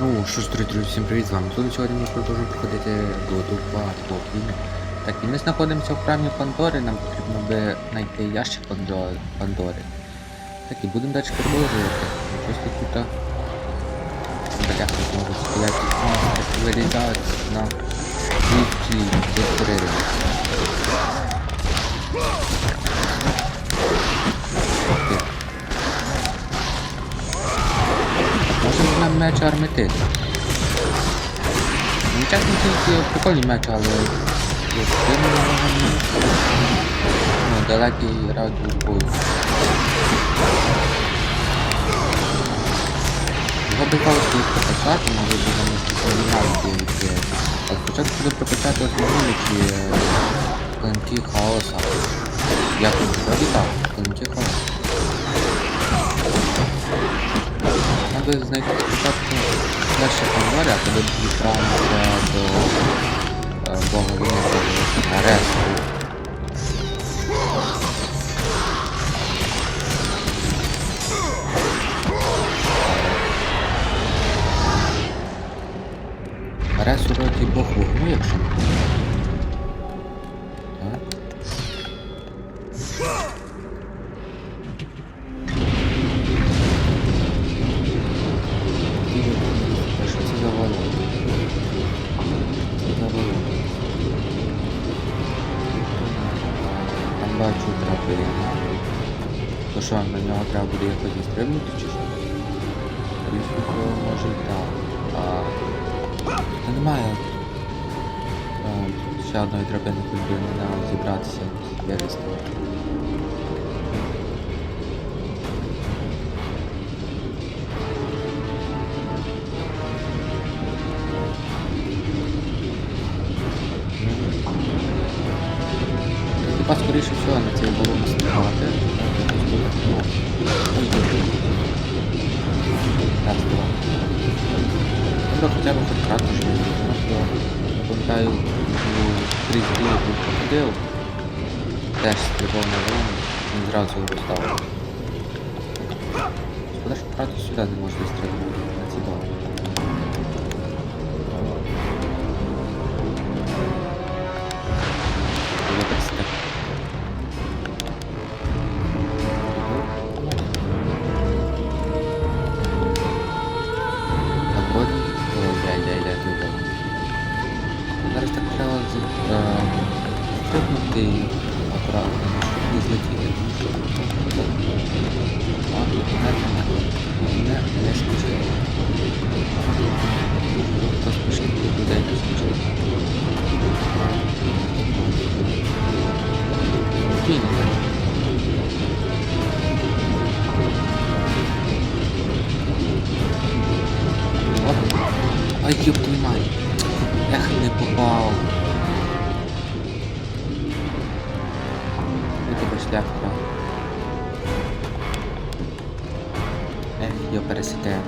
Ну що ж, друзі, друзі, всім привіт з вами. Тут сьогодні ми продовжуємо проходити по війни. Так, і ми знаходимося в храмі Пандори, нам потрібно би знайти ящик Пандори. Так, і будемо далі продовжувати. Просто тут бляха знову стоять і вилізають на ці декорери. Меч арметид. Чесно, тільки прикольний меч, але ну, далекий радіус бою. Його би хотілося прокачати, може будемо поміняти які. А спочатку буду прокачати основні е, клинки хаоса. Як він вроді так, клинки хаоса. Надо знайти спочатку перше Пандорі, а тоді відправимося до е, Бога Вінниці на Ресу. Рес вроді Бог вогню, якщо не помиляюсь. Був проходив, теж стрибав на волну, він зразу його ставив. Шкода, що правда сюди не можна стрибнути на ці балони. Попав. Ну тебе шлях вкрав. Ех, йо пересіде.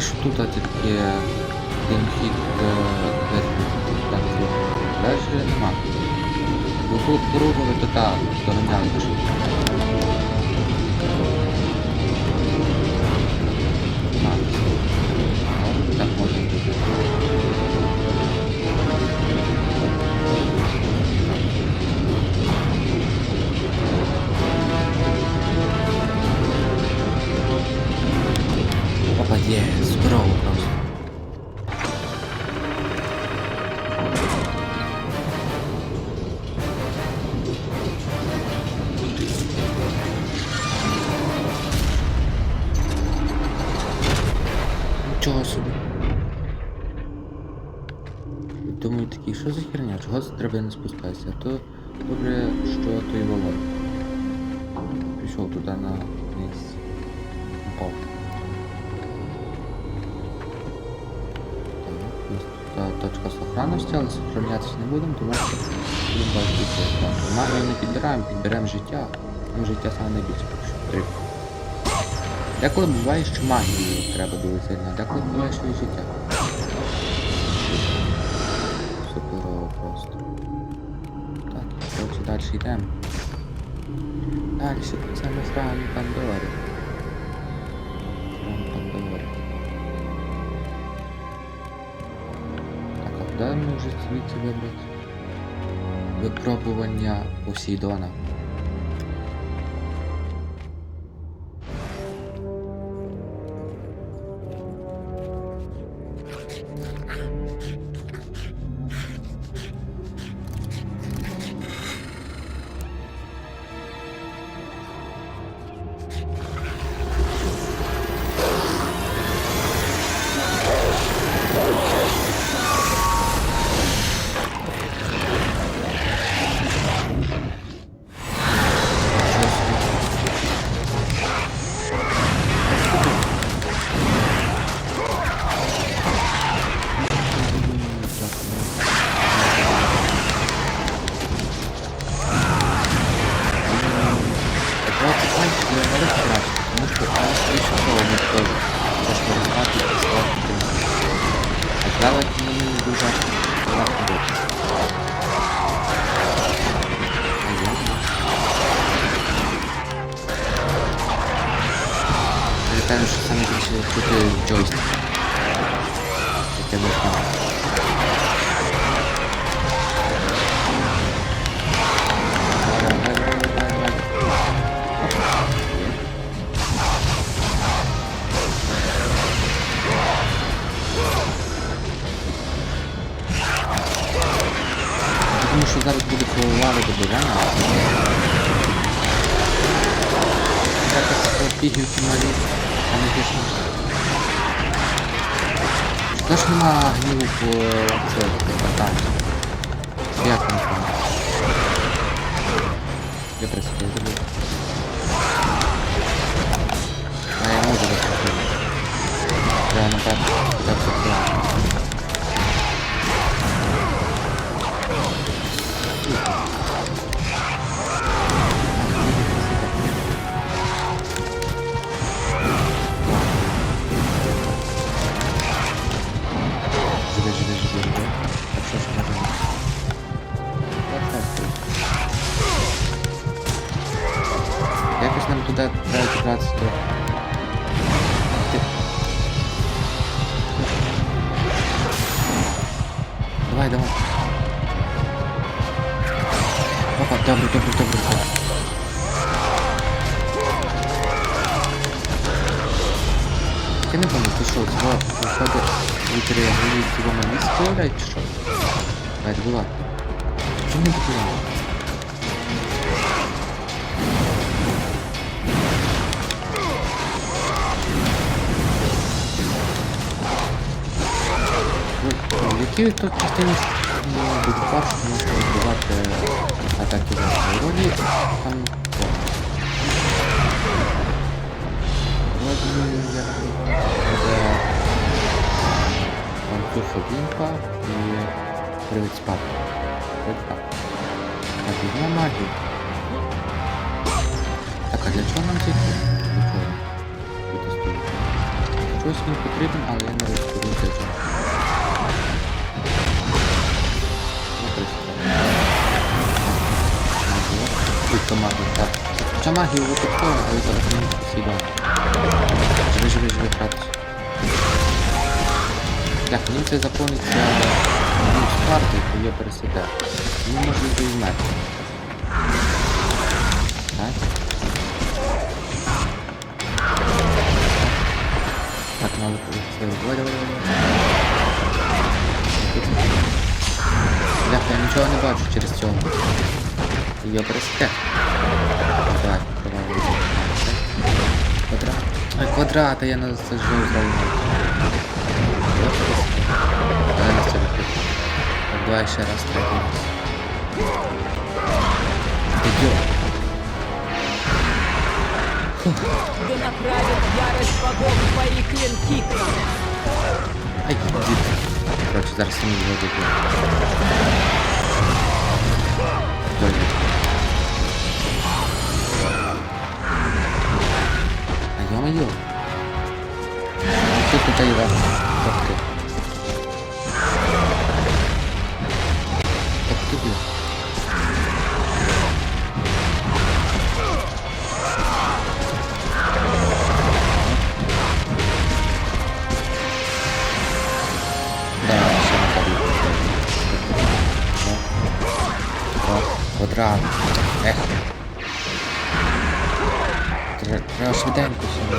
Шкода, тут тільки один хід Далі нема. Бо тут пробували, то так, доганяли Чого з драбини спускається? А то добре, що той волон. Пішов туди на місце. Упав. Так, тут точка сохранності, але сохранятися не будемо, тому що будемо бачити це. Магію не підбираємо, підберемо життя. Нам життя саме найбільше потрібно. Деколи буває, що магії треба дуже сильно, деколи буває, що і життя. Далі йдемо. Далі це ми храм Пандори. Храм Пандори. Так, а куди ми вже звідси вибрати? Випробування Посейдона. Лави добивання. Якось пігівки малі, а не пішли. Що ж нема гніву по цьому питанню? Як там там? Я просто забув. А я можу розповісти. Треба напевно куди це плавати. Треба дібратися до... Ти- Давай, давай. Опа, добре, добре, добре, добре. Я не пам'ятаю, ти що, цього виходить літери англії цього на місці виявляють чи що? Давай, була. Чому не добила? Ну, в якій тут частині буде фарш, можна відбивати атаки за ролі, там... о. Вроді, я буде ланцюг Олімпа і привід спати. Вроді так. Так, візьмемо магію. Так, а для чого нам ці Для чого? Протестую. Щось він потрібен, але я не розповім Тільки магія, так. Хоча магію випадково, але зараз не спасибо. Живи, живи, живи, братці. Так, мені це заповниться ну, з карти, то я пересиде. Ну, може вже і вмерти. Так. Так, надо. Бляха, я нічого не бачу через цього. Його пересиде. Давай, давай, Квадрат. Ой, квадрат, а я на це жив зразу. Давай на себе тут. Так, давай ще раз, третій раз. Идет. Да направит ярость богов твои клинки к нам. Ай, дід. Короче, зараз самі його доб'ю. Ой, ya me ayudo. Estoy que ayudar. Estúpido. Otra... Eso. Треба швиденько все.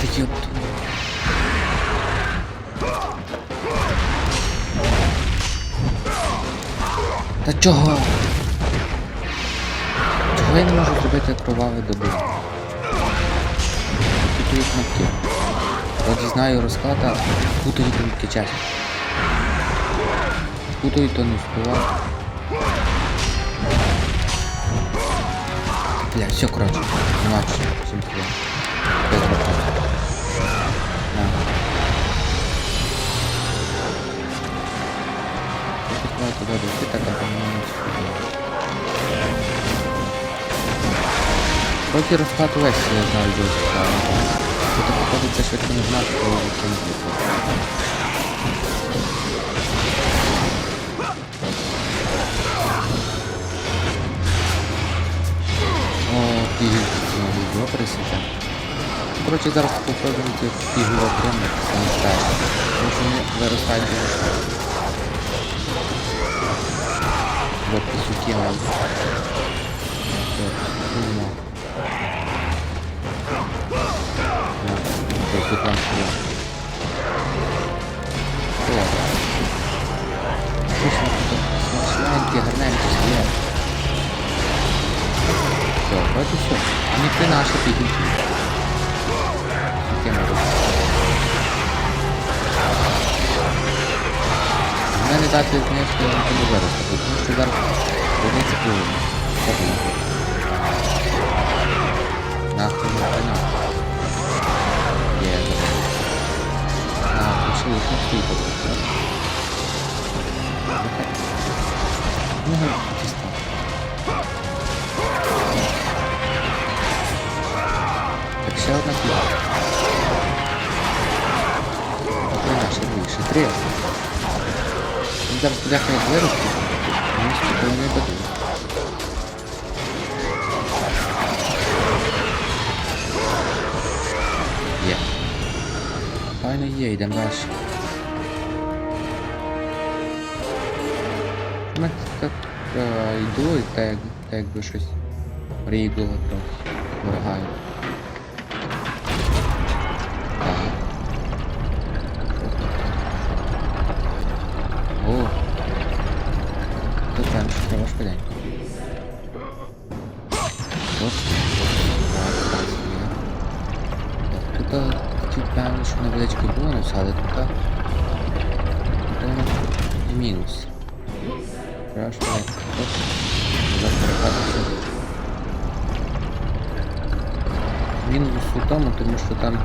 Та ёпту. Та чого? Чого я не можу зробити кроваве добу? Путаю кнопки. Вроді знаю розклад, а путаю кнопки чесно. Чого. Всім туди. Без роботи. На. Я хотіла туди дойти, так а там не встигла. Трохи розклад весь я знаю досить, але тут походить це швидко не знати, коли це не О, пігівки ці відео присвіте. Коротше, зараз попробуємо цих пігів отримати, страшно. Тому що вони виростають дуже швидко. Вот пісюки мають. Все, нема. На, тут все. О. Слушай, тут смачненькі, гарненькі є. Все, вроде все. Они не наши пикники. В мене дати знижки не буде вирости, тому що зараз одиниці половина. Виросте, мені спокійно не дадуть. Є. Файно є, йдемо далі. Ми так е, йду і так, так якби щось рідло трохи. Моргаю. Треба швиденько. Тут. Так, так, тут хотів певно, що невеличкий бонус, але тут тут мінус. Треба. Тут. Мінус у тому, тому що там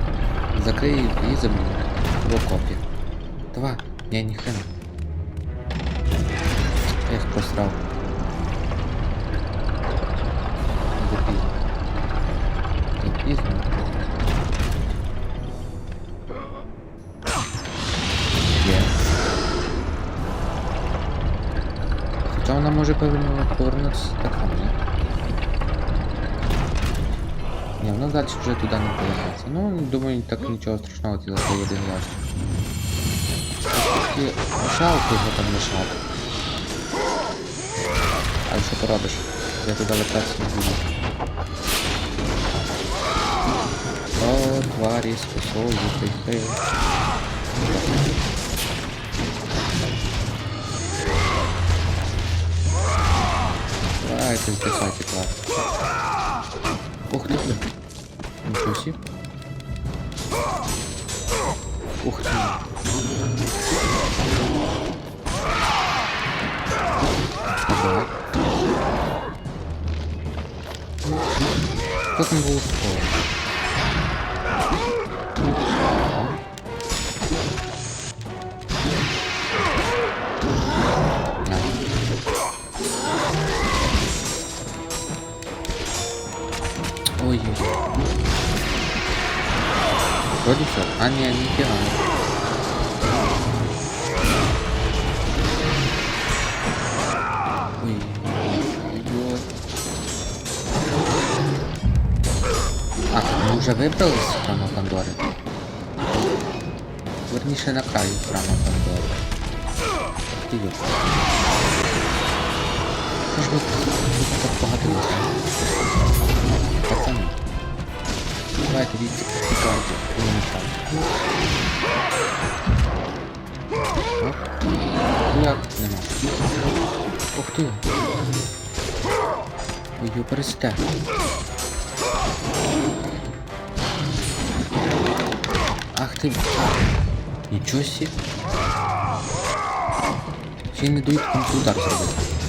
закриють і забудуть. В окопі. Два. Ні, ні хрена. Я Запізно. Запізно. Є. Хоча вона може так само, ні? Ні, вона далі вже туди не повернеться. Ну, думаю, так нічого страшного, ті за той один ящик. Тільки жалко його там лишати. Але що поробиш? Я туди вертатися не буду. твари с кусой, хэ А, это писать тепла. Ух ты, блин. Ничего себе. Ух ты. Ага. Как он его успел? Вроде все. А, не, не фига. Ой, ой, ой. А, ми вже вибрались з храму Пандори? Верніше на краю храму Пандори. Ах Ти йо. Що ж ви ви так багато ліса? Пацани. Давайте від цікавте, не мішайте. Оп. Як? Нема. Ух ти. Ой, пересте. Ах. А. Нічого сі. Ще й не дають удар зробити.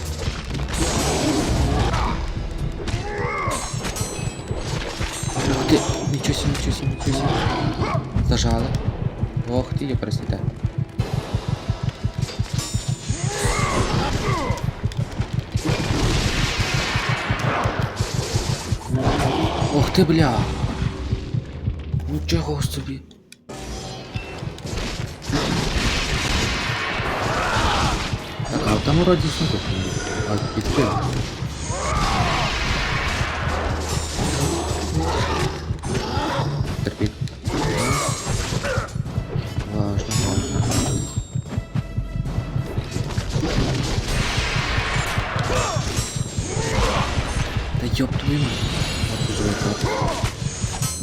Ти. Нічого сі, нічого сі, нічого. Зажали. Ох ти, я пересте. Ох ти, бля. Нічого собі. Так, а там вроді сундук. А відкрив. Терпіть. Важно, важно. Та ёб твою мать. От живе, от.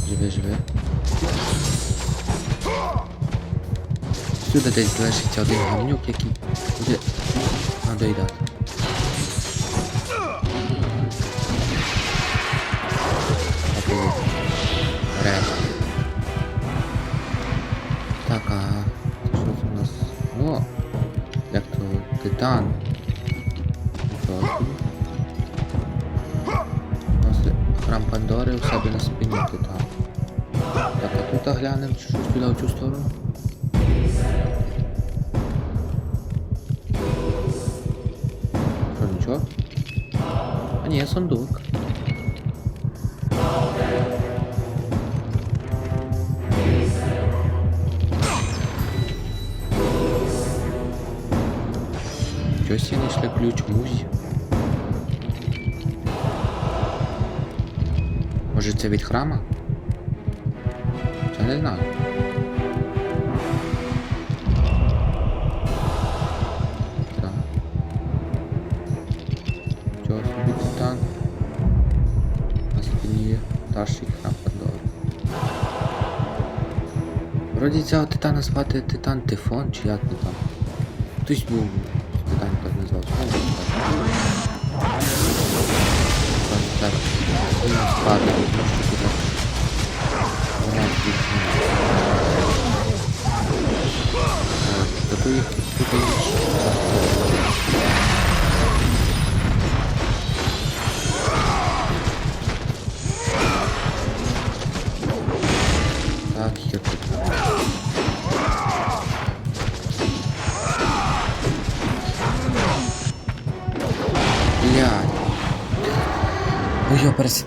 Живе, живе. Сюди десь залишиться один гамнюк, який буде надоїдати. Щось я знайшли ключ музі. Може це від храма? Це не знаю. Так. Чого собі титан? На спині. Вроді цього титана звати Титан Тифон, чи як не там. Хтось був спадає, тому туди вона здійснює. Їх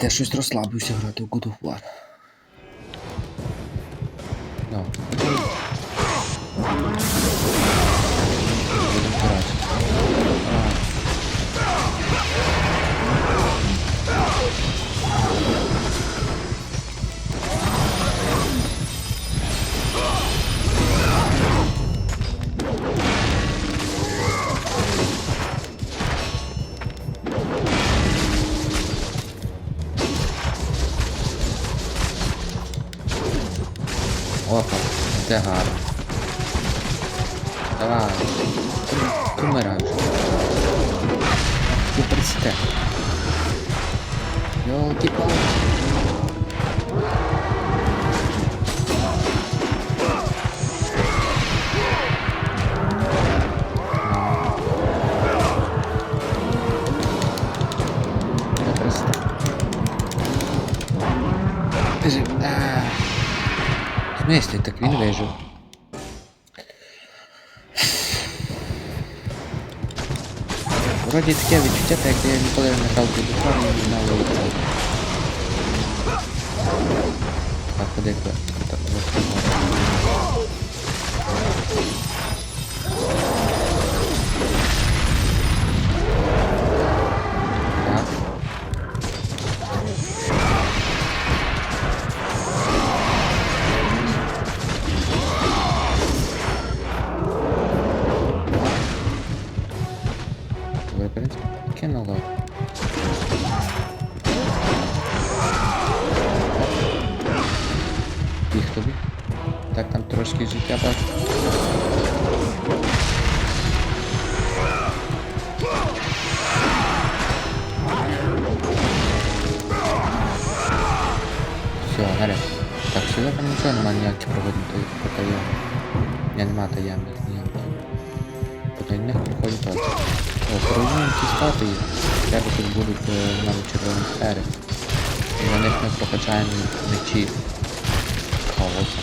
я щось розслабився грати в God of War. Смислі, так він вижив. Вроді таке відчуття, так як я ніколи не грав до фарму і не знав. Так, куди я? прокачаємо мечі хаоса.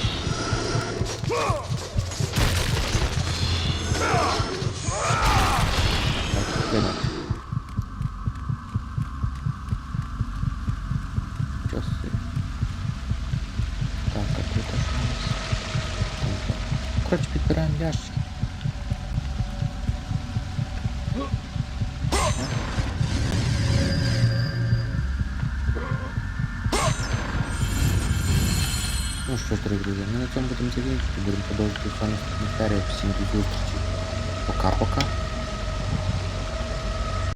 Так, какой-то. Короче, підбираємо ящик. що ж, друзі, ми на цьому будемо закінчити. Будемо продовжити в наступних серіях. Всім до зустрічі. Пока-пока.